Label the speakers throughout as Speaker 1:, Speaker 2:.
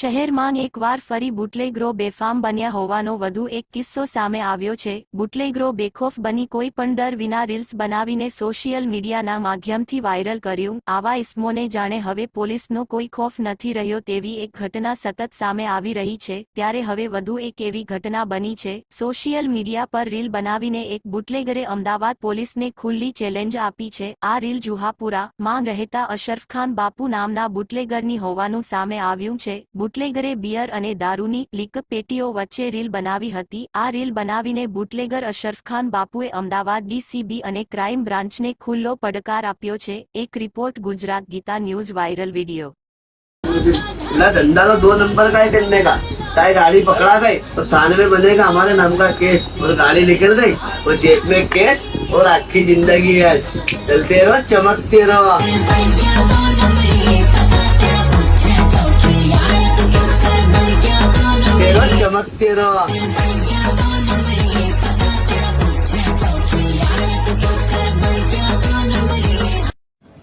Speaker 1: શહેરમાં એકવાર ફરી બુટલેગ્રો બેફામ બન્યા હોવાનો વધુ એક કિસ્સો સામે આવ્યો છે. બુટલેગ્રો બેખોફ બની કોઈ પણ ડર વિના રીલ્સ બનાવીને સોશિયલ મીડિયાના માધ્યમથી વાયરલ કર્યું. આવા ઇસમોને જાણે હવે પોલીસનો કોઈ ખોફ નથી રહ્યો તેવી એક ઘટના સતત સામે આવી રહી છે. ત્યારે હવે વધુ એક એવી ઘટના બની છે. સોશિયલ મીડિયા પર રીલ બનાવીને એક બુટલેગરે અમદાવાદ પોલીસને ખુલ્લી ચેલેન્જ આપી છે. આ રીલ જુહાપુરા માં રહેતા અશરફ ખાન બાપુ નામના બુટલેગરની હોવાનું સામે આવ્યું છે. બુટલેગરે બિયર અને દારૂની લીક પેટીઓ વચ્ચે રીલ બનાવી હતી આ રીલ બનાવીને બુટલેગર અશરફ ખાન બાપુએ અમદાવાદ ડીસીબી અને ક્રાઇમ બ્રાન્ચને ખુલ્લો પડકાર આપ્યો છે એક report Gujarat Geeta news viral video
Speaker 2: मेरा धंधा तो दो नंबर का ही करने का चाहे गाड़ी पकड़ा गई तो थाने में बनेगा हमारे नाम का केस और गाड़ी निकल गई और जेब में केस और आखी जिंदगी यस चलते रहो चमकते रहो चमकते रहो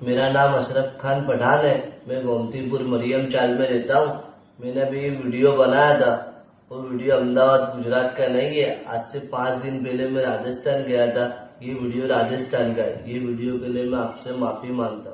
Speaker 3: मेरा नाम अशरफ खान पठान है। मैं गोमतीपुर मरियम चाल में रहता हूँ। मैंने अभी ये वीडियो बनाया था। वो वीडियो अहमदाबाद, गुजरात का नहीं है। आज से पाँच दिन पहले मैं राजस्थान गया था। ये वीडियो राजस्थान का है। ये वीडियो के लिए मैं आपसे माफ़ी माँगता हूँ।